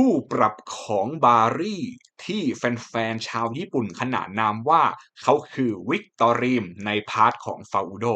คู่ปรับของบารี่ที่แฟนๆชาวญี่ปุ่นขนานนามว่า เขาคือวิกตอรีมในพาร์ทของฟาอูโด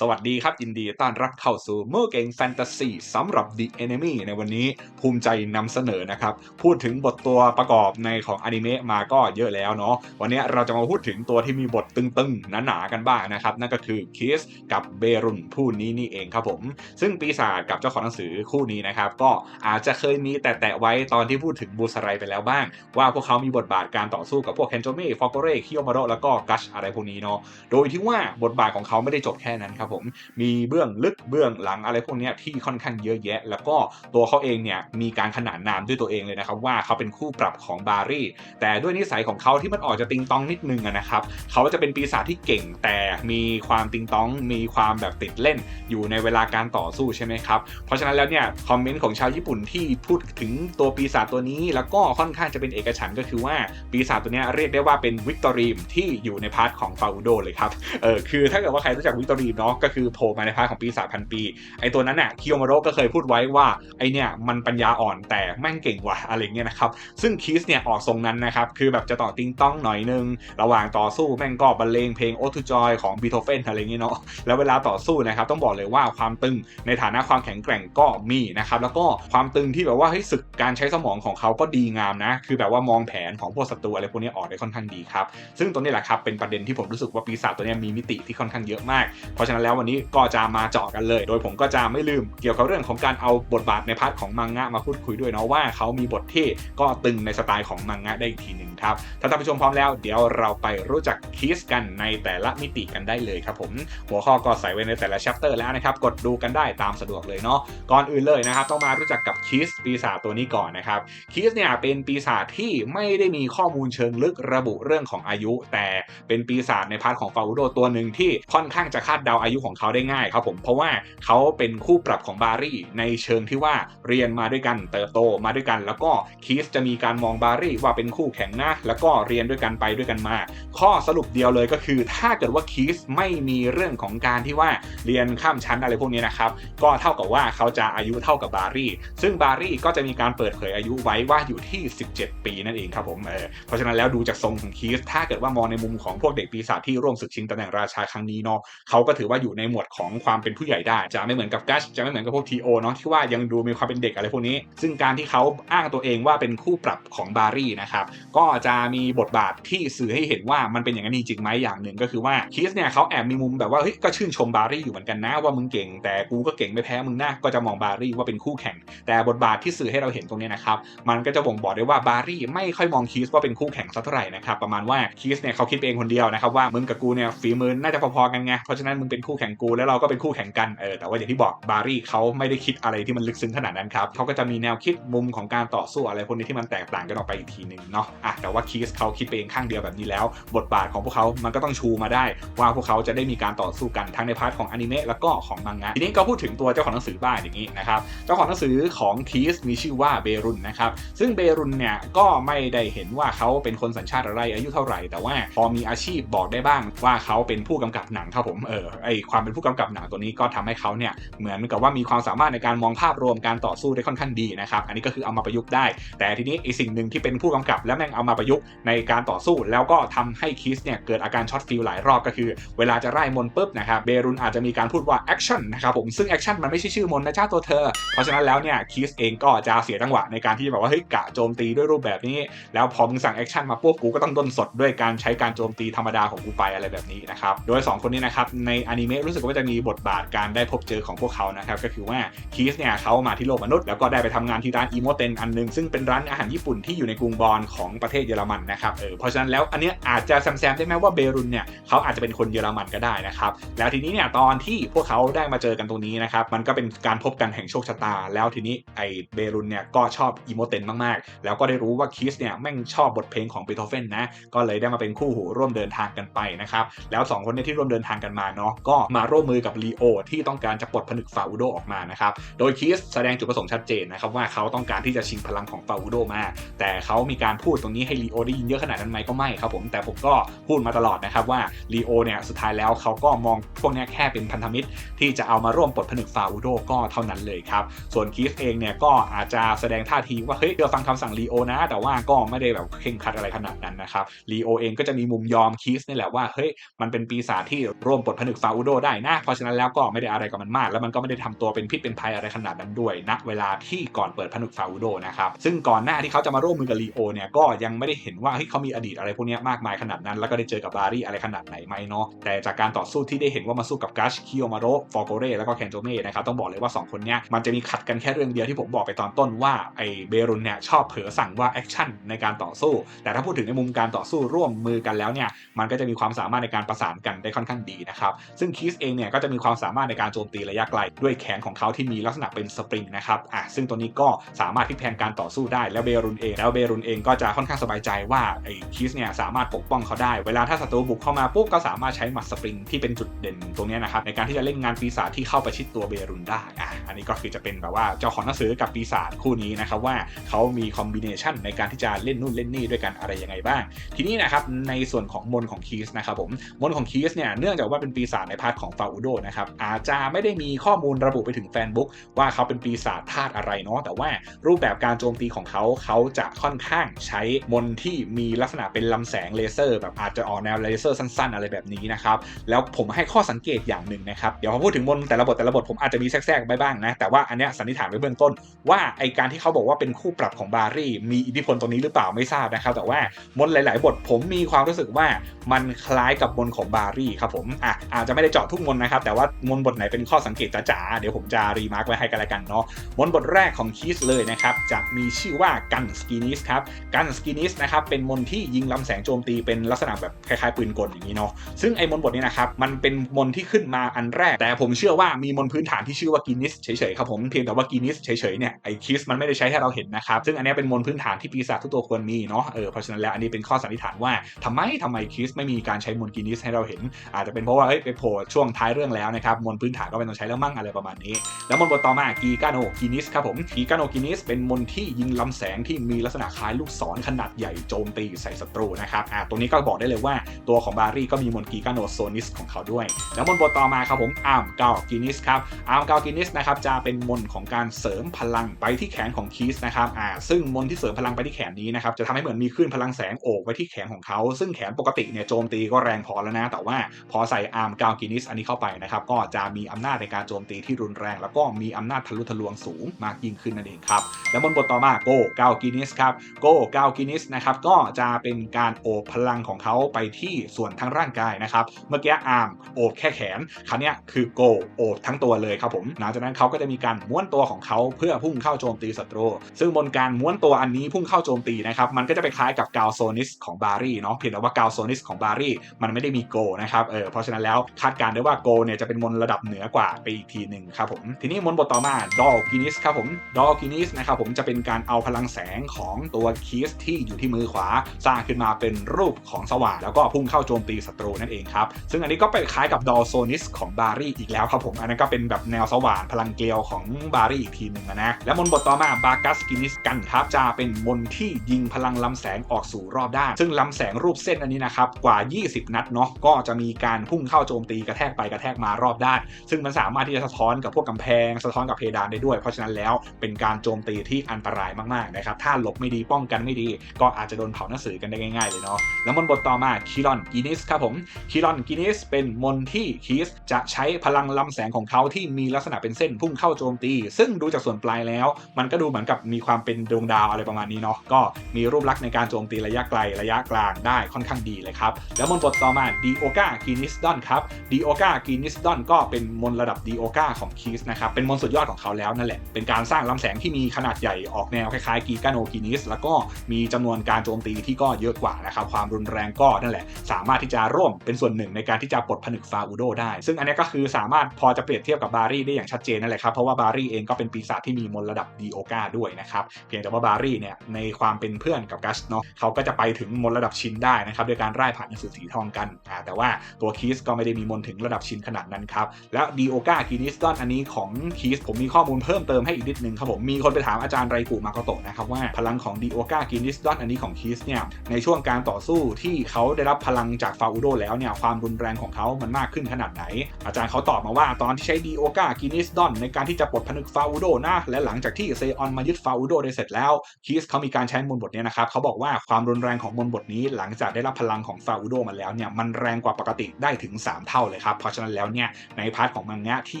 สวัสดีครับ ยินดีต้อนรับเข้าสู่เมื่อเกงแฟนตาซีสำหรับ The Enemy ในวันนี้ภูมิใจนำเสนอนะครับ พูดถึงบทตัวประกอบในของอนิเมะมาก็เยอะแล้วเนาะวันนี้เราจะมาพูดถึงตัวที่มีบทตึงๆ หนาๆ กันบ้างนะครับ นั่นก็คือคิสกับเบรุนผู้นี้นี่เองครับผม ซึ่งปีศาจกับเจ้าของหนังสือคู่นี้นะครับ ก็อาจจะเคยมีแต่แตะๆไว้ตอนที่พูดถึงบูสไรไปแล้วบ้าง ว่าพวกเขามีบทบาทการต่อสู้กับพวกเคนโจเม่ฟอกเรคิโยมาโรแล้วก็กัชอะไรพวกนี้เนาะโดยที่ว่าบทบาทของเขาไม่ได้จบแค่นั้นครับผมมีเบื้องลึกเบื้องหลังอะไรพวกนี้ที่ค่อนข้างเยอะแยะ แล้วก็ตัวเขาเองเนี่ยมีการขนานนามด้วยตัวเองเลยนะครับว่าเขาเป็นคู่ปรับของบารี่ แต่ด้วยนิสัยของเขาที่มันออกจะติงตองนิดนึงนะครับเขาจะเป็นปีศาจที่เก่ง แต่มีความติงตองมีความแบบติดเล่นอยู่ในเวลาการต่อสู้ใช่ไหมครับเพราะฉะนั้นแล้วเนี่ยคอมเมนต์ของชาวญี่ปุ่นที่พูดถึงตัวปีศาจตัวนี้ แล้วก็ค่อนข้างจะเป็นเอกฉันก็คือว่าปีศาจตัวนี้เรียกได้ว่าเป็นวิกตอรีมที่อยู่ในพาร์ทของฟาอุโดเลยครับเออคือถ้าเกิดว่าใครรู้จักวิกตอรีเนาะก็คือโผล่มาในพาร์ทของปีศาจพันปี ไอตัวนั้นน่ะคิโยมาโรก็เคยพูดไว้ว่าไอเนี่ยมันปัญญาอ่อนแต่แม่งเก่งว่ะอะไรเงี้ยนะครับซึ่งคีสเนี่ยออกทรงนั้นนะครับคือแบบจะต่อติงต้องหน่อยนึง ระหว่างต่อสู้แม่งก็บรรเลงเพลงโอทูจอยของบีโธเฟนอะไรเงี้ยเนาะแล้วเวลาต่อสู้นะครับต้องบอกเลยว่าความตึงในฐานะความแข็งแกร่งก็มีนะครับแล้วก็ความตึงที่แบบว่าให้ยศึกการใช้สมองของเขาก็ดีงามนะ คือแบบว่ามองแผนของพวกศัตรูอะไรพวกนี้ออกได้ค่อนข้างดีครับซึ่งตรงนี้แหละครับเป็นประเด็นที่ผมรู้สึกว่าปีศาจตัวนี้มีมิติที่ค่อนข้างเยอะมากเพราะฉะนั้นแล้ววันนี้ก็จะมาเจาะกันเลย โดยผมก็จะไม่ลืมเกี่ยวกับเรื่องของการเอาบทบาทในพาร์ทของมังงะมาพูดคุยด้วยเนาะว่าเขามีบทที่ก็ตึงในสไตล์ของมังงะได้อีกทีหนึ่งครับถ้าท่านผู้ชมพร้อมแล้วเดี๋ยวเราไปรู้จักคีสกันในแต่ละมิติกันได้เลยครับผมหัวข้อก็ใส่ไว้ในแต่ละชัปเตอร์แล้วนะครับกดดูกันได้ตามสะดวกเลยเนาะก่อนอื่นเลยนะครับต้องมารู้จักกับคีสปีศาจตัวนี้ก่อนนะครับคีสเนี่ยเป็นปีศาจที่ไม่ได้มีข้อมูลเชิงลึกระบุเรื่องของอายุ แต่เป็นปีศาจในพาร์ทของฟาอุโดตัวหนึ่งที่ค่อนข้างจะคาดเดาอายุของเขาได้ง่ายครับผมเพราะว่าเขาเป็นคู่ปรับของบารี่ในเชิงที่ว่าเรียนมาด้วยกันเติบโตมาด้วยกัน แล้วก็คีสจะมีการมองบารี่ว่าเป็นคู่แข่งนะแล้วก็เรียนด้วยกันไปด้วยกันมา ข้อสรุปเดียวเลยก็คือ ถ้าเกิดว่าคีสไม่มีเรื่องของการที่ว่าเรียนข้ามชั้นอะไรพวกนี้นะครับก็เท่ากับว่าเขาจะอายุเท่ากับบารี่ ซึ่งบารี่ก็จะมีการเปิดเผยอายุไว้ว่าอยู่ที่ 17 ปีนั่นเองครับผมเออเพราะฉะนั้นแล้วดูจากทรงของคีสถ้าเกิดว่ามองในมุมของพวกเด็กปีศาจที่ร่วมศึกชิงตำแหน่งราชาครั้งนี้เนาะเขาก็ถือว่าอยู่ในหมวดของความเป็นผู้ใหญ่ได้ จะไม่เหมือนกับกัชจะไม่เหมือนกับพวกทีโอเนาะที่ว่ายังดูมีความเป็นเด็กอะไรพวกนี้ ซึ่งการที่เขาอ้างตัวเองว่าเป็นคู่ปรับของบารี่นะครับก็จะมีบทบาทที่สื่อให้เห็นว่ามันเป็นอย่างนั้นจริงไหมอย่างหนึ่งก็คือว่าคีสเนี่ยเขาแอบมีมุมแบบว่าเฮ้ยก็ชื่นชมบารี่อยู่เหมือนกันนะว่ามึงเก่ง แต่กูก็เก่งไม่แพ้มึงนะก็จะมองบารี่ว่าเป็นคู่แข่ง แต่บทบาทที่สื่อให้เราเห็นตรงนี้นะครับมันก็จะบ่งบอกได้ว่าบารี่ไม่ค่อยมองคีสว่าเป็นคู่แข่งสักเท่าไหร่นะครับประมาณว่าคีสเนี่ยเขาคิดเองคนเดียวนะครับว่ามึงกับกูเนี่ยฝีมือน่าจะพอๆกันไงเพราะฉะนั้นมึงเป็นคู่แข่งกูแล้วเราก็เป็นคู่แข่งกันเออแต่ว่าอย่างที่บอกบารี่เขาไม่ได้คิดอะไรที่มันลึกซึ้งขนาดนั้นครับเขาก็จะมีแนวคิดมุมของการต่อสู้อะไรพวกนี้ที่มันแตกต่างกันออกไปอีกทีหนึ่งเนาะอะแต่ว่าคีสเขาคิดไปเองข้างเดียวแบบนี้แล้ว บทบาทของพวกเขามันก็ต้องชูมาได้ ว่าพวกเขาจะได้มีการต่อสู้กันทั้งในพาร์ทของอนิเมะแล้วก็ของมังงะทีนี้ก็พูดถึงตัวเจ้าของหนังสือบ้างอย่างนี้นะครับเจ้าของหนังสือของคีสมีชื่อว่าเบรุนนะครับซึ่งเบรุนเนี่ยก็ไม่ได้เห็นว่าเขาเป็นคนสัญชาติอะไรอายุเท่าไหร่ แต่ว่าพอมีอาชีพบอกได้บ้างว่าเขาเป็นผู้กำกับหนังครับผมเออไอความเป็นผู้กำกับหนังตัวนี้ก็ทำให้เขาเนี่ยเหมือนกับว่ามีความสามารถในการมองภาพรวมการต่อสู้ได้ค่อนข้างดีนะครับ อันนี้ก็คือเอามาประยุกต์ได้ แต่ทีนี้ไอสิ่งหนึ่งที่เป็นผู้กำกับ แล้วแม่งเอามาประยุกต์ในการต่อสู้ แล้วก็ทำให้คีสเนี่ยเกิดอาการช็อตฟิลหลายรอบก็คือ เวลาจะไล่มนปุ๊บนะครับเบรุนอาจจะมีการพูดว่าแอคชั่นนะครับผมซึ่งแอคชั่นมันไม่ใช่ชื่อมนนะจ้าตัวเธอ เพราะฉะนั้นแล้วเนี่ยคีสเองก็จะเสียจังหวะในการที่จะแบบว่าเฮ้ยกะโจมตีด้วยรูปแบบนี้ แล้วพอมึงสั่งแอคชั่นมาปุ๊บกูก็ต้องด้นสดด้วยการใช้การโจมตีธรรมดาของกูไปอะไรแบบนี้นะครับโดย 2 คนนี้นะครับในอนิเมะรู้สึกว่าจะมีบทบาทการได้พบเจอของพวกเขานะครับก็คือว่าคีสเนี่ยเขามาที่โลกมนุษย์แล้วก็ได้ไปทำงานที่ร้านอีโมเตนอันหนึงซึ่งเป็นร้านอาหารญี่ปุ่นที่อยู่ในกรุงบอนของประเทศเยอรมันนะครับเออเพราะฉะนั้นแล้วอันเนี้ยอาจจะแซมๆได้ไหมว่าเบรุนเนี่ยเขาอาจจะเป็นคนเยอรมันก็ได้นะครับแล้วทีนี้เนี่ยตอนที่พวกเขาได้มาเจอกันตรงนี้นะครับมันก็เป็นการพบกันแห่งโชคชะตา แล้วทีนี้ไอเบรุนเนี่ยก็ชอบอีโมเตนมากๆ แล้วก็ได้รู้ว่าคีสเนี่ยแม่งชอบบทเพลงของเบโธเฟนนะก็เลยได้มาเป็นคู่หูร่วมเดินทางกันไปนะครับแล้วสองคนเนี้ที่ร่วมเดินทางกันมาเนาะก็มาร่วมมือกับลีโอที่ต้องการจะปลดผนึกฟาอุโดออกมานะครับ โดยคีสแสดงจุดประสงค์ชัดเจนนะครับว่าเขาต้องการที่จะชิงพลังของฟาอุโดมา แต่เขามีการพูดตรงนี้ให้ลีโอได้ยินเยอะขนาดนั้นไหมก็ไม่ครับผมแต่ผมก็พูดมาตลอดนะครับว่าลีโอเนี่ยสุดท้ายแล้วเขาก็มองพวกนี้แค่เป็นพันธมิตร ที่จะเอามาร่วมปลดผนึกฟาอูโดก็เท่านั้นเลยครับส่วนคีสเองเนี่ยก็อาจจะแสดงท่าทีว่าเฮ้ยเชื่อฟังคำสั่งลีโอนะ แต่ว่าก็ไม่ได้แบบเคร่งคัดอะไรขนาดนั้นนะครับลีโอเองก็จะมีมุมยอมคีสนี่แหละว่าเฮ้ยมันเป็นปีศาจที่ร่วมปลดผนึกฟาอูโดได้นะ เพราะฉะนั้นแล้วก็ไม่ได้อะไรกับมันมาก แล้วมันก็ไม่ได้ทำตัวเป็นพิษเป็นภัยอะไรขนาดนั้นด้วยณเวลาที่ก่อนเปิดผนึกฟาอูโดนะครับซึ่งก่อนหน้าที่เขาจะมาร่วมมือกับลีโอเนี่ยก็ยังไม่ได้เห็นว่าเฮ้ยเขามีอดีตอะไรพวกนี้มากมายขนาดนั้น แล้วก็ได้เจอกับบารี่อะไรขนาดไหนไหมเนาะแต่จากการต่อสู้ที่ได้เห็นว่ามาสู้กับกัชคิโอมาโรฟอร์โกเรแล้วก็แคนโจเม่นะครับต้องบอกเลยว่า 2 คนเนี้ยมันจะมีขัดกันแค่เรื่องเดียวที่ผมบอกไปตอนต้นว่าไอเบรุนเนี่ยชอบเผลอสั่งว่าแอคชั่นในการต่อสู้ แต่ถ้าพูดถึงในมุมการต่อสู้ร่วมมือกันแล้วเนี่ยมันก็จะมีความสามารถในการประสานกันได้ค่อนข้างดีนะครับซึ่งคีสเองเนี่ยก็จะมีความสามารถในการโจมตีระยะไกล ด้วยแขนของเขาที่มีลักษณะเป็นสปริงนะครับอะซึ่งตัวนี้ก็สามารถพลิกแพงการต่อสู้ได้แล้วเบรุนเองแล้วเบรุนเองก็จะค่อนข้างสบายใจว่าไอ้คีสเนี่ยสามารถปกป้องเขาได้ เวลาถ้าศัตรูบุกเข้ามาปุ๊บก็สามารถใช้หมัดสปริงที่เป็นจุดเด่นตรงนี้นะครับในการที่จะเล่นงานปีศาจที่เข้าประชิดตัวเบรุนได้อะอันนี้ก็คือจะเป็นแบบว่าเจ้าของหนังสือกับปีศาจคู่นี้นะครับว่าเขามีคอมบิเนชันในการที่จะเล่นนู่นเล่นนี่ด้วยกันอะไรยังไงบ้าง ทีนี้นะครับในส่วนของมนของคีสนะครับผมมนของคีสเนี่ยเนื่องจากว่าเป็นปีศาจในพาร์ทของฟาอูโดนะครับอาจจะไม่ได้มีข้อมูลระบุไปถึงแฟนบุ๊กว่าเขาเป็นปีศาจธาตุอะไรเนาะแต่ว่ารูปแบบการโจมตีของเขาเขาจะค่อนข้างใช้มนที่มีลักษณะเป็นลำแสงเลเซอร์ แบบอาจจะออกแนวเลเซอร์สั้น ๆ อะไรแบบนี้นะครับแล้วผมให้ข้อสังเกตอย่างหนึ่งนะครับเดี๋ยวพอพูดถึงมนแต่ละบทแต่ละบทผมอาจจะมีแทรกๆไปบ้างนะแต่ว่าอันเนี้ยสันนิษฐานไว้เบื้องต้น ว่าไอการที่เขาบอกว่าเป็นคู่ปรับของบารี่ มีอิทธิพลตรงนี้หรือเปล่าไม่ทราบนะครับ แต่ว่ามนหลาย ๆ บทผมมีความรู้สึกว่ามันคล้ายกับมนของบารี่ครับผมอะอาจจะไม่ได้เจาะทุกมนนะครับ แต่ว่ามนบทไหนเป็นข้อสังเกตจ๋าๆเดี๋ยวผมจะรีมาร์กไว้ให้กันละกันเนาะมนบทแรกของคีสเลยนะครับ จะมีชื่อว่ากันสกินิสครับกันสกินิสนะครับเป็นมนที่ยิงลำแสงโจมตีเป็นลักษณะแบบคล้ายๆปืนกลอย่างนี้เนาะซึ่งไอ้มนบทนี้นะครับมันเป็นมนที่ขึ้นมาอันแรก แต่ผมเชื่อว่ามีมนพื้นฐานที่ชื่อว่ากินิสเฉยๆครับผมเพียงแต่ว่ากินิสเฉยๆเนี่ยไอ้คีสมันไม่ได้ใช้ให้เราเห็นนะครับซึ่งอันนี้เป็นมนพื้นฐานที่ปีศาจทุกตัวควรมีเนาะเออเพราะฉะนั้นแล้วอันนี้เป็นข้อสันนิษฐานว่าทำไมทำไมคีสไม่มีการใช้มนกินิสให้เราเห็น อาจจะเป็นเพราะว่าเอ้ยไปโผล่ช่วงท้ายเรื่องแล้วนะครับมนพื้นฐานก็ไม่ต้องใช้แล้วมั่งอะไรประมาณนี้ แล้วมนบทต่อมากีกาโนกินิสครับผมกีกาโนกินิสเป็นมนที่ยิงลำแสงที่มีลักษณะคล้ายลูกศรขนาดใหญ่โจมตีใส่ศัตรูนะครับอ่าตรงนี้ก็บอกได้เลยว่าตัวของบารี่ก็มีมนกีกาโนโซนิสของเขาด้วย แล้วมนบทต่อมาครับผมอาร์มเกากินิสครับอาร์มเกากินิสนะครับจะเป็นมนของการเสริมพลังไปที่แขนของคีสนะครับอ่าซึ่งมนที่เสริมพลังไปที่แขนนี้นะครับจะทำให้เหมือนมีคลื่นพลังแสงโอบไว้ที่แขนของเขา ซึ่งแขนปกติเนี่ยโจมตีก็แรงพอแล้วนะ แต่ว่าพอใส่อาร์มกากินิสอันนี้เข้าไปนะครับก็จะมีอำนาจในการโจมตีที่รุนแรง แล้วก็มีอำนาจทะลุทะลวงสูงมากยิ่งขึ้นนั่นเองครับแล้วบนบทต่อมาโกเกากินิสครับโกเกากินิสนะครับก็จะเป็นการโอบพลังของเขาไปที่ส่วนทั้งร่างกายนะครับเมื่อกี้อาร์มโอบแค่แขนคราวนี้คือโกโอบทั้งตัวเลยครับผมหลังจากนั้นเขาก็จะมีการม้วนตัวของเขาเพื่อพุ่งเข้าโจมตีศัตรูซึ่งบนการม้วนตัวอันนี้พุ่งเข้าโจมตีนะครับมันก็จะไปคล้ายกับกาวโซนิสของบารี่เนาะเพียงแต่ว่ากาวโซนิสของบารี่มันไม่ได้มีโกนะครับเออเพราะฉะนั้นแล้วคาดการได้ว่าโกเนี่ยจะเป็นมนระดับเหนือกว่าไปอีกทีหนึ่งครับผมทีนี้มนบทต่อมาดอลกินิสครับผมดอลกินิสนะครับผมจะเป็นการเอาพลังแสงของตัวคีสที่อยู่ที่มือขวา สร้างขึ้นมาเป็นรูปของสว่านแล้วก็พุ่งเข้าโจมตีศัตรูนั่นเองครับซึ่งอันนี้ก็ไปคล้ายกับดอลโซนิสของบารี่อีกแล้วครับผมอันนั้นก็เป็นแบบแนวสว่านพลังเกลียวของบารี่อีกทีหนึ่งนะแล้วมนบทต่อมาบากัสกินิสกันครับจะเป็นมนที่ยิงพลังลำแสงออกสู่รอบด้าน ซึ่งลำแสงรูปเส้นอันนี้นะครับกว่า 20 นัดเนาะก็จะมีการพุ่งเข้าโจมตีกระแทกไปกระแทกมารอบด้าน ซึ่งมันสามารถที่จะสะท้อนกับพวกกำแพง สะท้อนกับเพดานได้ด้วย เพราะฉะนั้นแล้วเป็นการโจมตีที่อันตรายมากๆนะครับถ้าหลบไม่ดีป้องกันไม่ดี ก็อาจจะโดนเผาหนังสือกันได้ง่ายๆเลยเนาะแล้วมนบทต่อมาคิรอนกินิสครับผมคิรอนกินิสเป็นมนที่คีสจะใช้พลังลำแสงของเขาที่มีลักษณะเป็นเส้นพุ่งเข้าโจมตี ซึ่งดูจากส่วนปลายแล้ว มันก็ดูเหมือนกับมีความเป็นดวงดาวอะไรประมาณนี้เนาะก็มีรูปลักษณ์ในการโจมตีระยะไกลระยะกลางได้ค่อนข้างดีเลยครับแล้วมนบทต่อมาดีโอกากินิสดอนครับดีโอกากินิสดอนก็เป็นมนระดับดีโอกาของคีสนะครับ เป็นมนสุดยอดของเขาแล้วนั่นแหละ เป็นการสร้างลำแสงที่มีขนาดใหญ่ออกแนวคล้ายๆกีกาโนกินิส แล้วก็มีจำนวนการโจมตีที่ก็เยอะกว่านะครับ ความรุนแรงก็นั่นแหละ สามารถที่จะร่วมเป็นส่วนหนึ่งในการที่จะปลดผนึกฟาอูโดได้ ซึ่งอันนี้ก็คือสามารถพอจะเปรียบเทียบกับบารี่ได้อย่างชัดเจนนั่นแหละครับ เพราะว่าบารี่เองก็เป็นปีศาจที่มีมนระดับดีโอกาด้วยนะครับ เพียงแต่ว่าบารี่เนี่ยในความเป็นเพื่อนกับกัสเนาะเขาก็จะไปถึงมนระดับชินได้นะครับโดยการไล่ผ่านหนังสือสีทองกันแต่ว่าตัวคีสก็ไม่ได้มีมนถึงระดับชินขนาดนั้นครับ แล้วดีโอกากินิสดอนอันนี้ของคีสผมมีข้อมูลเพิ่มเติมให้อีกนิดนึงครับผมมีคนไปถามอาจารย์ไรกุมาโกโตะนะครับว่าพลังของดีโอกากินิสดอนอันนี้ของคีสเนี่ยในช่วงการต่อสู้ที่เขาได้รับพลังจากฟาอุโดแล้วเนี่ยความรุนแรงของเขามันมากขึ้นขนาดไหน อาจารย์เขาตอบมาว่าตอนที่ใช้ดีโอกากินิสดอนในการที่จะปลดผนึกฟาอุโดนะและหลังจากที่เซออนมายึดฟาอุโดได้เสร็จแล้วคีสเขามีการใช้มนบทเนี้นะครับเขาบอกว่าความรุนแรงของมนบทนี้หลังจากได้รับพลังของฟาอุโดมาแล้วเนี่ยมันแรงกว่าปกติได้ถึง 3 เท่าเลยครับเพราะฉะนั้นแล้วเนี่ยในพาร์ทของมังงะที่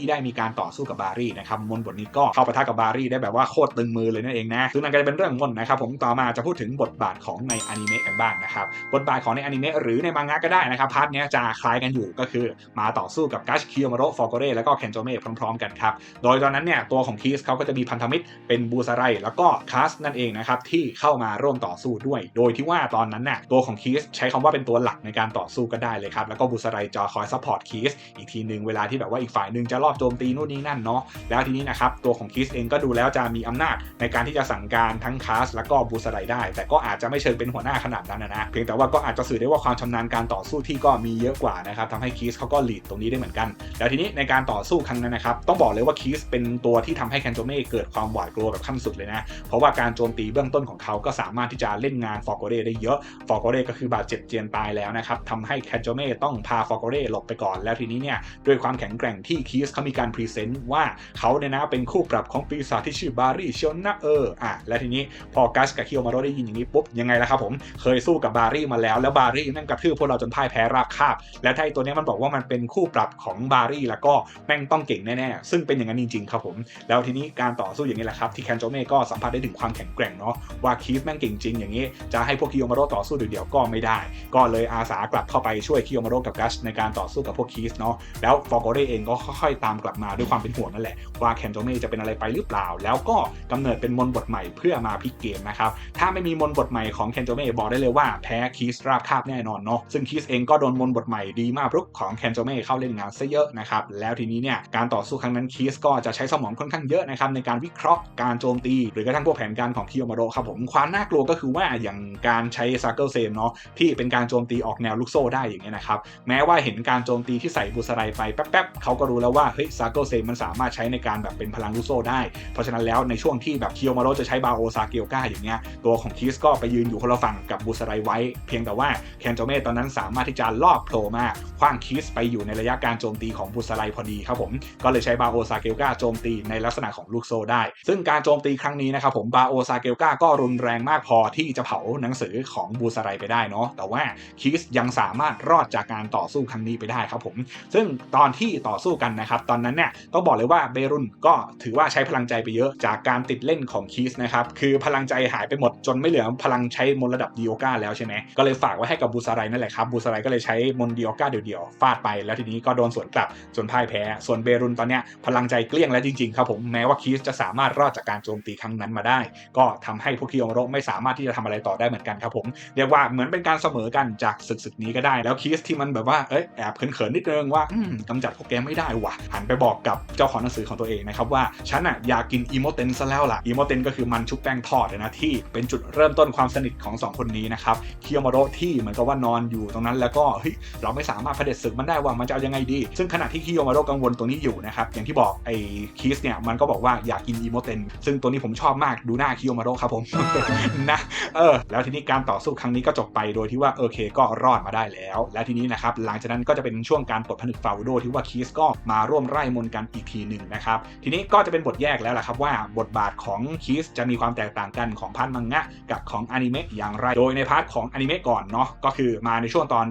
ได้มีการต่อสู้กับบารี่นะครับมนบทนี้ก็เข้าปะทะกับบารี่ได้แบบว่าโคตรตึงมือเลยนั่นเองนะซึ่งนั่นก็จะเป็นเรื่องมนนะครับผมต่อมาจะพูดถึงบทบาทของในอนิเมะกันบ้างนะครับบทบาทของในอนิเมะหรือในมังงะก็ได้นะครับพาร์ทเนี้ยจะคล้ายกันอยู่ก็คือมาต่อสู้กับกัชคิโยมาโรฟอร์โกเรแล้วก็เคนโจเมะพร้อมๆกันครับโดยตอนนั้นเนี่ยตัวของคีสเขาก็จะมีพันธมิตรเป็นบูซาไรแล้วก็คาสนั่นเองนะครับที่เข้ามาร่วมต่อสู้ด้วย โดยที่ว่าตอนนั้นน่ะตัวของคีสใช้คำว่าเป็นตัวหลักในการต่อสู้ก็ได้เลยครับแล้วก็บูซาไรจะคอยซัพพอร์ตคีสอีกทีหนึ่งเวลาที่แบบว่าอีกฝ่ายหนึ่งจะรอบโจมตีนู่นนี่นั่นเนาะแล้วทีนี้นะครับตัวของคีสเองก็ดูแล้วจะมีอำนาจในการที่จะสั่งการทั้งคาสแล้วก็บูซาไรได้ แต่ก็อาจจะไม่เชิงเป็นหัวหน้าขนาดนั้นนะเพียงแต่ว่าก็อาจจะสื่อได้ว่าความชำนาญการต่อสู้ที่ก็มีเยอะกว่านะครับทำให้คีสเขาก็ลีดตรงนี้ได้เหมือนกัน แล้วทีนี้ในการต่อสู้ครั้งนั้นนะครับต้องบอกเลยว่าคีสเป็นตัวที่ทำให้แคนโจเม่เกิดความหวาดกลัวแบบขั้นสุดเลยนะเพราะว่าการโจมตีเบื้องต้นของเขาก็สามารถที่จะเล่นงานฟอร์โกเรได้เยอะฟอร์โกเรก็คือบาดเจ็บเจียนตายแล้วนะครับทำให้แคนโจเม่ต้องพาฟอร์โกเรหลบไปก่อนแล้วทีนี้เนี่ยด้วยความแข็งแกร่งที่คีสเขามีการพรีเซนต์ว่าเขาเนี่ยนะเป็นคู่ปรับของปีศาจที่ชื่อบารี่เชียวนะเอออะและทีนี้พอกัสกับคิโอมาโรได้ยินอย่างนี้ปุ๊บยังไงล่ะครับผมเคยสู้กับบารี่มาแล้วแล้วบารี่นั่งกระทืบพวกเราจนพ่ายแพ้ราบคาบ และถ้าไอตัวนี้มันบอกว่ามันเป็นคู่ปรับของบารี่แล้วก็แม่งต้องเก่งแน่ๆซึ่งเป็นอย่างนั้นจริงๆครับผม แล้วทีนี้การต่อสู้อย่างนี้แหละครับที่แคนโจเม่ก็สัมผัสได้ถึงความแข็งแกร่งเนาะว่าคีสแม่งเก่งจริงอย่างนี้จะให้พวกคิโอมาโรต่อสู้เดี่ยวๆก็ไม่ได้ ก็เลยอาสากลับเข้าไปช่วยคิโอมาโรกับกัชในการต่อสู้กับพวกคีสเนาะแล้วฟอร์โกเรเองก็ค่อยๆตามกลับมาด้วยความเป็นห่วงนั่นแหละ ว่าแคนโจเม่จะเป็นอะไรไปหรือเปล่า แล้วก็กำเนิดเป็นมนบทใหม่เพื่อมาพลิกเกมนะครับถ้าไม่มีมนบทใหม่ของแคนโจเม่บอกได้เลยว่าแพ้คีสราบคาบแน่นอนเนาะซึ่งคีสเองก็โดนมนบทใหม่ดีมากรุกของแคนโจเม่เข้าเล่นงานซะเยอะนะครับแล้วทีนี้เนี่ยการต่อสู้ครั้งนั้นคีสก็จะใช้สมองค่อนข้างเยอะนะครับในการวิเคราะห์การโจมตี หรือกระทั่งพวกแผนการของคิโยมาโรครับผมความน่ากลัวก็คือว่าอย่างการใช้ซาเกิลเซมเนาะที่เป็นการโจมตีออกแนวลูกโซ่ได้อย่างเงี้ยนะครับแม้ว่าเห็นการโจมตีที่ใส่บูสไลไปแป๊บๆเขาก็รู้แล้วว่าเฮ้ยซาเกิลเซมันสามารถใช้ในการแบบเป็นพลังลูโซได้ เพราะฉะนั้นแล้วในช่วงที่แบบคิโยมาโรจะใช้บาโอซาเกลกาอย่างเงี้ยตัวของคีสก็ไปยืนอยู่คนละฝั่งกับบูสไลไว้ เพียงแต่ว่าแคนโจเม่ตอนนั้นสามารถที่จะลอบโผล่มาคว้างคีสไปอยู่ในระยะการโจมตีของบูสไลพอดีครับผมก็เลยใช้บาโอซาเกลกาโจมตีในลักษณะของลูกโซได้ ซึ่งการโจมตีครั้งนี้นะครับผมบาโอซาเกลกาก็รุนแรงมากพอที่จะเผาหนังสือของบูสไลไปได้เนาะแต่ว่าคีสยังสามารถรอดจากการต่อสู้ครั้งนี้ไปได้ครับผมซึ่งตอนที่ต่อสู้กันนะครับตอนนั้นเนี่ยต้องบอกเลยว่าเบรุนก็ถือว่าใช้พลังใจไปเยอะจากการติดเล่นของคีสนะครับคือพลังใจหายไปหมดจนไม่เหลือพลังใช้มนระดับดิโอกาแล้วใช่ไหมก็เลยฝากไว้ให้กับบูสไลนั่นแหละครับบูสไลก็เลยใช้มนดิโอกาเดี่ยวๆฟาดไปแล้วทีนี้ก็โดนสวนกลับจนพ่ายแพ้ ส่วนเบรุนตอนเนี้ยพลังใจเกลี้ยงแล้วจริงๆครับผมแม้ว่าคีสจะสามารถรอดจากการโจมตีครั้งนั้นมาได้ ก็ทำให้พวกคิโอโรไม่สามารถที่จะทำอะไรต่อได้เหมือนกันครับผมเรียกว่าเหมือนเป็นการเสมอกันจากศึกศึกนี้ก็ได้แล้วคีสที่มันแบบว่าเอ้ยแอบเขินๆนิดนึงว่าอืมกำจัดพวกแกไม่ได้ว่ะหันไปบอกกับเจ้าของหนังสือของตัวเองนะครับว่าฉันอะอยากกินอีโมเทนซะแล้วล่ะอีโมเทนก็คือมันชุบแป้งทอดนะที่เป็นจุดเริ่มต้นความสนิทของสองคนนี้นะครับคิโอมาโรที่เหมือนกับว่านอนอยู่ตรงนั้น แล้วก็เฮ้ยเราไม่สามารถเผด็จศึกมันได้ว่ามันจะเอายังไงดี ซึ่งขณะที่คิโอมาโรกังวลตรงนี้อยู่นะครับอย่างที่บอกไอ้คีสเนี่ยมันก็บอกว่าอยากกินอีโมเทนซึ่งตัวนี้ผมชอบมากดูหน้าคิโอมาโรครับผมนะเออแล้วทีนี้การต่อสู้ครั้งนี้ก็จบไปโดยที่ว่าโอเคก็รอดมาได้แล้ว และทีนี้นะครับหลังจากนั้นก็จะเป็นช่วงการปลดผนึกฟาวโดที่ว่าคีสก็มาร่วมไล่มนกันอีกทีหนึ่งนะครับทีนี้ก็จะเป็นบทแยกแล้วล่ะครับว่าบทบาทของคีสจะมีความแตกต่างกันของพาร์ทมังงะกับของอนิเมะอย่างไร โดยในพาร์ทของอนิเมะก่อนเนาะก็คือมาในช่วงตอน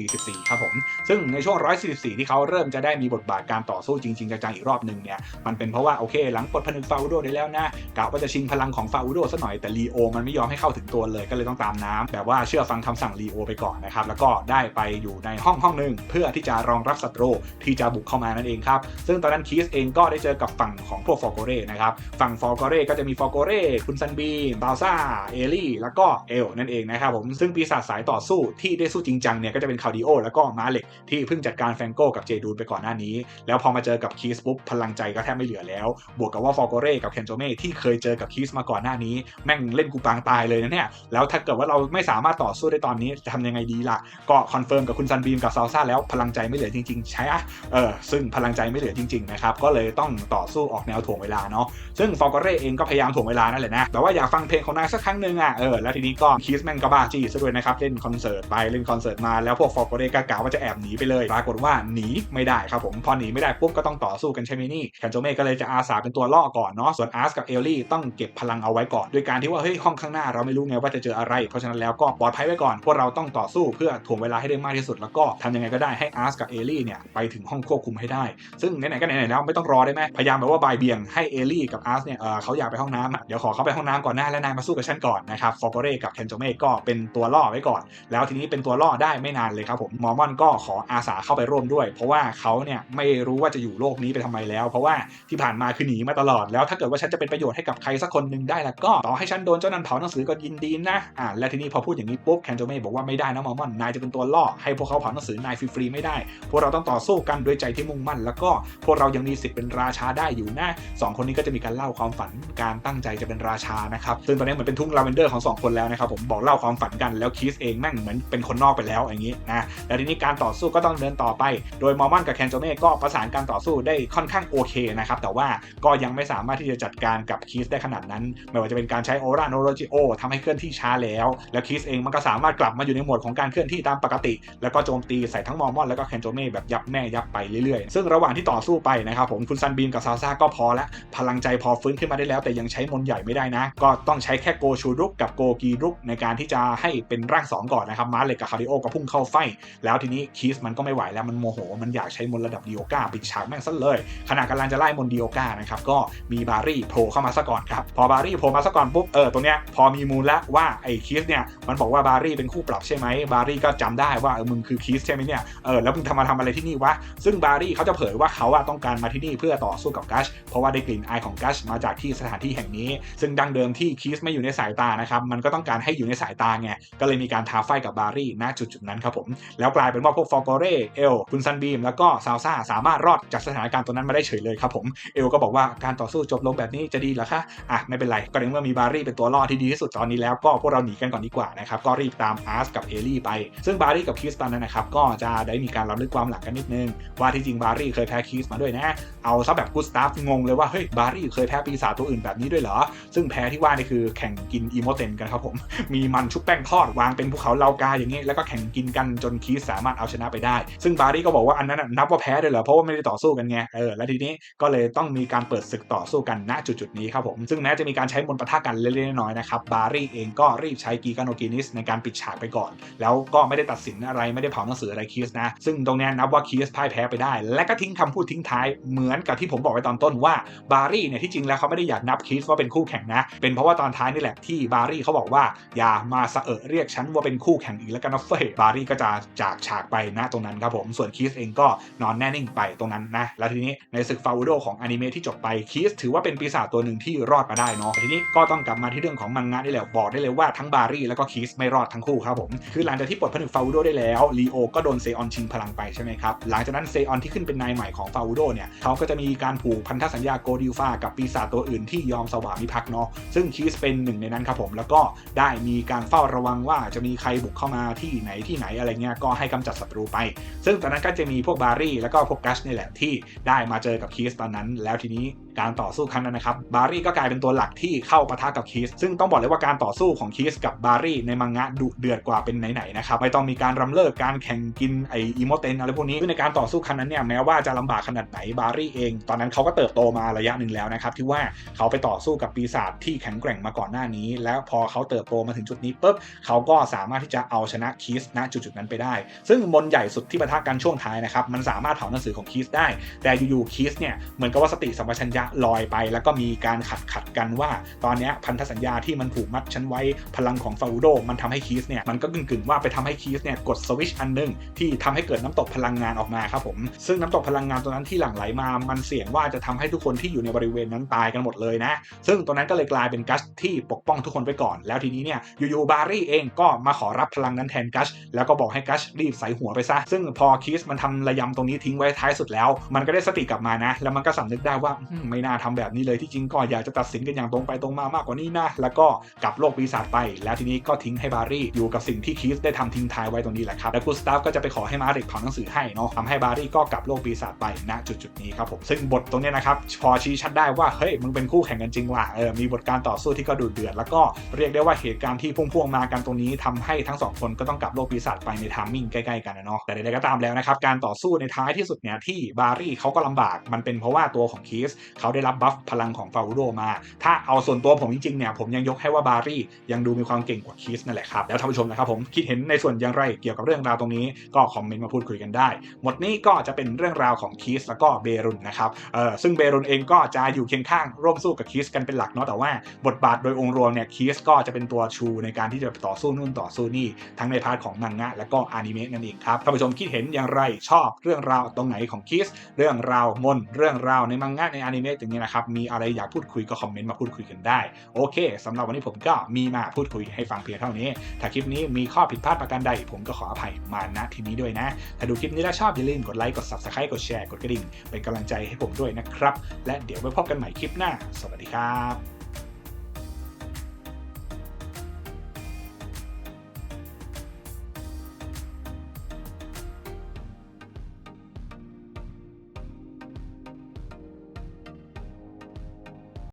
144 ครับผม ซึ่งในช่วง 144 ที่เขาเริ่มจะได้มีบทบาทการต่อสู้จริงๆจังๆอีกรอบหนึ่งเนี่ยมันเป็นเพราะว่าโอเค หลังปลดผนึกฟาวโดได้แล้วนะกะว่าจะชิงพลังของฟาวโดซะหน่อยแต่ลีโอมันไม่ยอมให้เข้าถึงตัวเลยก็เลยต้องตามน้ำแบบว่าเชื่อฟังคำสั่งลีโอไปก่อนนะครับแล้วก็ได้ไปอยู่ในห้องห้องหนึ่งเพื่อที่จะรองรับศัตรูที่จะบุกเข้ามานั่นเองครับ ซึ่งตอนนั้นคีสเองก็ได้เจอกับฝั่งของพวกฟอร์โกเร่นะครับ ฝั่งฟอร์โกเร่ก็จะมีฟอร์โกเร่คุณซันบีบาลซ่า เอลี่ แล้วก็เอลนั่นเองนะครับผม ซึ่งปีศาจสายต่อสู้ที่ได้สู้จริงจังเนี่ยก็จะเป็นคาดิโอแล้วก็มาเล็กที่เพิ่งจัดการแฟงโก้กับเจดูนไปก่อนหน้านี้ แล้วพอมาเจอกับคีสปุ๊บพลังใจก็แทบไม่เหลือแล้ว บวกกับว่าฟอร์โกเร่กับเคนโจเม่ที่เคยเจอกับคีสมาก่อนหน้านี้ แม่งเล่นกูปางตายเลยนะเนี่ย แล้วถ้าเกิดว่าเราไม่สามารถต่อสู้ได้ตอนนี้จะทำยังไงดีล่ะ ก็คอนเฟิร์มกับคุณซันบีมกับซาซ่าแล้วพลังใจไม่เหลือจริง ๆ ใช่อะเออซึ่งพลังใจไม่เหลือจริงๆนะครับก็เลยต้องต่อสู้ออกแนวถ่วงเวลาเนาะซึ่งฟอร์กเรเองก็พยายามถ่วงเวลานั่นแหละนะแต่ว่าอยากฟังเพลงของนายสักครั้งหนึ่งอะเออแล้วทีนี้ก็คีสแม่งก็บ้าจี้ซะด้วยนะครับเล่นคอนเสิร์ตไปเล่นคอนเสิร์ตมาแล้วพวกฟอร์กเรก็กล่าวว่าจะแอบหนีไปเลยปรากฏว่าหนีไม่ได้ครับผมพอหนีไม่ได้ปุ๊บก็ต้องต่อสู้กันใช่ไหมนี่แคนโจเม่ก็เลยจะอาสาเป็นตัวล่อก่อนเนาะส่วนอาร์สกับเอลลี่ต้องเก็บพลังเอาไว้ก่อนโดยการที่ว่าเฮ้ยห้องข้างหน้าเราไม่รู้ไงว่าจะเจออะไร เพราะฉะนั้นแล้วก็ปลอดภัยไว้ก่อนพวกเราต้องต่อสู้เพื่อถ่วงเวลาให้ได้มากที่สุดแล้วก็ทำยังไงก็ได้ให้อาาร์สกับเอลลี่เนี่ยไปถึงห้องควบคุมให้ได้ ซึ่งไหนๆก็ไหนๆแล้วไม่ต้องรอได้ไหมพยายามแบบว่าบายเบี่ยงให้เอลลี่กับอาร์สเนี่ยเออเขาอยากไปห้องน้ำอะเดี๋ยวขอเขาไปห้องน้ำก่อนหน้าแล้วนายมาสู้กับฉันก่อนนะครับฟอร์โกเรกับแคนโจเม่ก็เป็นตัวล่อไว้ก่อน แล้วทีนี้เป็นตัวล่อได้ไม่นานเลยครับผมมอร์มอนก็ขออาสาเข้าไปร่วมด้วย เพราะว่าเขาเนี่ยไม่รู้ว่าจะอยู่โลกนี้ไปทำไมแล้ว เพราะว่าที่ผ่านมาคือหนีมาตลอดแล้วถ้าเกิดว่าฉันจะเป็นประโยชน์ให้กับใครสักคนหนึ่งได้แล้วก็ต่อให้ฉันโดนเจ้านันเผาหนังสือก็ยินดีนะอ่าและทีนี้พอพูดอย่างนี้ปุ๊บแคนโจเม่บอกว่าไม่ได้นะมอร์มอนนายจะเป็นตัวล่อให้พวกเขาเผาหนังสือนายฟรีๆไม่ได้พวกเราต้องต่อสู้กันด้วยใจที่มุ่งมั่น แล้วก็พวกเรายังมีสิทธิ์เป็นราชาได้อยู่นะสองคนนี้ก็จะมีการเล่าความฝันการตั้งใจจะเป็นราชานะครับซึ่งตอนนี้เหมือนเป็นทุ่งลาเวนเดอร์ของสองคนแล้วนะครับผมบอกเล่าความฝันกันแล้วคีสเองแม่งเหมือนเป็นคนนอกไปแล้วอย่างนี้นะแล้วทีนี้การต่อสู้ก็ต้องเดินต่อไป โดยมอร์มอนกับแคนโจเม่ก็ประสานการต่อสู้ได้ค่อนข้างโอเคนะครับแต่ว่าก็ยังไม่สามารถที่จะจัดการกับคีสได้ขนาดนั้น ไม่ว่าจะเป็นการใช้โอราโนโรจิโอทำให้เคลื่อนที่ช้าแล้ว แล้วคีสเองมันก็สามารถกลับมาอยู่ในโหมดของการเคลื่อนที่ตามปกติ แล้วก็โจมตีใส่ทั้งมอร์มอนแล้วก็แคนโจเม่แบบยับแม่ยับไปเรื่อยๆ ซึ่งระหว่างที่ต่อสู้ไปนะครับผมคุณซันบีมกับซาซ่าก็พอล้วพลังใจพอฟื้นขึ้นมาได้แล้ว แต่ยังใช้มนต์ใหญ่ไม่ได้นะ ก็ต้องใช้แค่โกชูรุกกับโกกีรุกในการที่จะให้เป็นร่างสองก่อนนะครับมาเล็กกับคาริโอก็พุ่งเข้าไฟ แล้วทีนี้คีสมันก็ไม่ไหวแล้วมันโมโห มันอยากใช้มนต์ระดับดิโอกาปิดฉากแม่งซะเลยขณะกำลังจะไล่มนต์ดิโอกานะครับก็มีบารี่โผล่เข้ามาซะก่อนครับพอบารี่โผล่มาซะก่อนปุ๊บเออตรงเนี้ยพอมีมูลแล้วว่าไอ้คีสเนี่ยมันบอกว่าบารี่เป็นคู่ปรับใช่ไหมบารี่ก็จำได้ว่าเออมึงคือคีสใช่ไหมเนี่ยเออแล้วมึงทำมาทำอะไรที่นี่วะ ซึ่งบารี่เขาจะเผยว่าเขาอะต้องการมาที่นี่เพื่อต่อสู้กับกัช เพราะว่าได้กลิ่นอายของกัชมาจากที่สถานที่แห่งนี้ ซึ่งดังเดิมที่คีสไม่อยู่ในสายตานะครับ มันก็ต้องการให้อยู่ในสายตาไง ก็เลยมีการท้าไฟกับบารี่ณจุดจุดๆนั้นครับผม แล้วกลายเป็นว่าพวกฟอร์กเรเอลคุณซันบีม แล้วก็ซาวซ่าสามารถรอดจากสถานการณ์ตัวนั้นมาได้เฉยเลยครับผม เอลก็บอกว่าการต่อสู้จบลงแบบนี้จะดีหรอคะ อะไม่เป็นไร ก็ในเมื่อมีบารี่เป็นตัวล่อที่ดีที่สุดตอนนี้แล้วก็พวกเราหนีกันก่อนดีกว่านะครับ ก็รีบตามอาร์สกับเอลี่ไป ซึ่งบารี่กับคีสตอนนั้นนะครับก็จะได้มีการรำลึกความหลังกันนิดนึง ว่าที่จริงบารี่เคยแพ้คีสมาด้วยนะ เอาซะแบบกูสตาฟงงเลยว่าเฮ้ยบารี่เคยแพ้ปีศาจตัวอื่นแบบนี้ด้วยเหรอ ซึ่งแพ้ที่ว่านี่คือแข่งกินอีโมเทนกันครับผม มีมันชุบแป้งทอดวางเป็นภูเขาเลากาอย่างนี้แล้วก็แข่งกินกันจนคีสสามารถเอาชนะไปได้ ซึ่งบารี่ก็บอกว่าอันนั้นนับว่าแพ้เลยเหรอเพราะว่าไม่ได้ต่อสู้กันไงเออแล้วทีนี้ก็เลยต้องมีการเปิดศึกต่อสู้กันณจุดๆนี้ครับผมซึ่งแม้จะมีการใช้มนต์ปะทะกันเล็กๆน้อยๆนะครับบารี่เองก็รีบใช้กีกาโนกินิสในการปิดฉากไปก่อน แล้วก็ไม่ได้ตัดสินอะไรไม่ได้เผาหนังสืออะไรคีสนะซึงตรงนี้นับว่าคีสพ่ายแพ้ไปได้ และก็ทิ้งคำพูดทิ้งท้ายเหมือนกับที่ผมบอกไว้ตอนต้นว่าบารี่เนี่ยที่จริงแล้วเขาไม่ได้อยากนับคีสว่าเป็นคู่แข่งนะ เป็นเพราะว่าตอนท้ายนี่แหละที่บารี่เขาบอกว่าอย่ามาสะเอะเรียกฉันว่าเป็นคู่แข่งอีกแล้วกันนะเฟ้ยบารี่ก็จะจากฉากไปนะตรงนั้นครับผมส่วนคีสเองก็นอนแน่นิ่งไปตรงนั้นนะแล้วทีนี้ในศึกฟาวูโดของอนิเมะที่จบไปคีสถือว่าเป็นปีศาจตัวหนึ่งที่รอดมาได้เนาะทีนี้ก็ต้องกลับมาที่เรื่องของมังงะนี่แหละบอกได้เลยว่าทั้งบารี่แล้วก็คีสไม่รอดทั้งคู่ครับผมคือหลังจากที่ปลดผนึกฟาวูโดได้แล้วลีโอก็โดนเซออนชิงพลงไปใช่ไหมครับ หลังจากนั้นเซออนที่ขึ้นเป็นนายใหม่ของฟาวูโดเนี่ยเขาก็จะมีการผูกพันธสัญญาโกดิลฟากับปีศาจตัวอื่นที่ยอมสวามิภักดิ์เนาะซึ่งคีสเป็นหนึ่งในนั้นครับผมแล้วก็ได้มีการเฝ้าระวังว่าจะมีใครบุกเข้ามาที่ไหนที่ไหนอะไรเงี้ยก็ให้กำจัดศัตรูไป ซึ่งตอนนั้นก็จะมีพวกบารี่แล้วก็พวกกัชนี่แหละที่ได้มาเจอกับคีสตอนนั้น แล้วทีนี้การต่อสู้ครั้งนั้นนะครับบารี่ก็กลายเป็นตัวหลักที่เข้าปะทะกับคีสซึ่งต้องบอกเลยว่าการต่อสู้ของคีสกับบารี่ในมังงะดุเดือดกว่าเป็นไหนๆนะครับไม่ต้องมีการรำเลิกการแข่งกินไออีโมเทนอะไรพวกนี้ซึ่งในการต่อสู้ครั้งนั้นเนี่ยแม้ว่าจะลำบากขนาดไหนบารี่เอง ตอนนั้นเขาก็เติบโตมาระยะหนึ่งแล้วนะครับที่ว่าเขาไปต่อสู้กับปีศาจที่แข็งแกร่งมาก่อนหน้านี้ แล้วพอเขาเติบโตมาถึงจุดนี้ปุ๊บเขาก็สามารถที่จะเอาชนะคีสณจุดๆนั้นไปได้ ซึ่งมนใหญ่สุดที่ปะทะกันช่วงท้ายนะครับมันสามารถเผาหนังสือของคีสได้ แต่อยู่ๆคีสเนี่ยเหมือนกับว่าสติสัมปชัญญะลอยไป แล้วก็มีการขัดขัดกันว่า ตอนนี้พันธสัญญาที่มันผูกมัดฉันไว้พลังของฟาวูโดมันทำให้คีสเนี่ยมันก็กึ่งๆว่าไปทำให้คีสเนี่ยกดสวิชอันหนึงที่ทำให้เกิดน้ำตกพลังงานออกมาครับผมซึ่งน้ำตกพลังงานตัวนั้นที่หลั่งไหลมา มันเสี่ยงว่าจะทำให้ทุกคนที่อยู่ในบริเวณนั้นตายกันหมดเลยนะ ซึ่งตรงนั้นก็เลยกลายเป็นกัชที่ปกป้องทุกคนไปก่อน แล้วทีนี้เนี่ยอยู่ๆบารี่เองก็มาขอรับพลังนั้นแทนกัชแล้วก็บอกให้กัชรีบใส่หัวไปซะ ซึ่งพอคีสมันทำระยำตรงนี้ทิ้งไว้ท้ายสุดแล้ว มันก็ได้สติกลับมานะ แล้วมันก็สำนึกได้ว่ามไม่น่าทำแบบนี้เลยที่จริงก็อยากจะตัดสินกันอย่างตรงไปตรงมามากกว่านี้นะแล้วก็กลับโลกปีศาจไป แล้วทีนี้ก็ทิ้งให้บารี่อยู่กับสิ่งที่คีสได้ทำทิ้งท้ายไว้ตรงนี้แหละครับแล้วกูสตาฟก็จะไปขอให้มาริกเผาหนังสือให้เนาะทำให้บารี่ก็กลับโลกปีศาจไปณจุดจุดนี้ครับผมซึ่งบทตรงนี้นะครับพอชี้ชัดได้ว่าเฮ้ยมึงเป็นคู่แข่งกันจริงว่ะเออมีบทการต่อสู้ที่ก็ดุเดือดแล้วก็เรียกได้ว่าเหตุการณ์ที่พุ่งพวงๆมากันตรงนี้ทำให้ทั้งสองคนก็ต้องกลับโลกปีศาจไปในทามมิ่งใกล้ๆกันนะเนาะแต่ใดๆก็ตามแล้วนะครับการต่อสู้ในท้ายที่สุดเนี่ยที่บารี่เขาก็ลำบากมันเป็นเพราะว่าตัวของคีสเขาได้รับบัฟพลังของฟาวูโดมา ถ้าเอาส่วนตัวผมจริงๆเนี่ยผมยังยกให้ว่าบารี่ยังดูมีความเก่งกว่าคีสนั่นแหละครับแล้วท่านผู้ชมนะครับผมคิดเห็นในส่วนอย่างไรเกี่ยวกับเรื่องราวตรงนี้ก็คอมเมนต์มาพูดคุยกันได้ หมดนี้ก็จะเป็นเรื่องราวของคีสแล้วก็เบรุนนะครับเออซึ่งเบรุนเองก็จะอยู่เคียงข้างร่วมสู้กับคีสกันเป็นหลักเนาะแต่ว่าบทบาทโดยองค์รวมเนี่ยคีสก็จะเป็นตัวชูในการที่จะต่อสู้นู่นต่อสู้นี่ทั้งในพาร์ทของมังงะและก็อนิเมะนั่นเองครับท่านผู้ชมคิดเห็นอย่างไรชอบเรื่องราวตรงไหนของคีสเรื่องราวมนเรื่องราวในมังงะในอนิเมะอย่างนี้นะครับมีอะไรอยากพูดคุยก็คอมเมนต์มาพูดคุยกันได้ โอเคสำหรับวันนี้ผมก็มีมาพูดคุยให้ฟังเพียงเท่านี้ ถ้าคลิปนี้มีข้อผิดพลาดประการใด ผมก็ขออภัยมาณที่นี้ด้วยนะ ถ้าดูคลิปนี้แล้วชอบอย่าลืมกดไลค์กด subscribe กดแชร์กดกระดิ่งเป็นกำลังใจให้ผมด้วยนะครับ และเดี๋ยวไว้พบกันใหม่คลิปหน้า สวัสดีครับ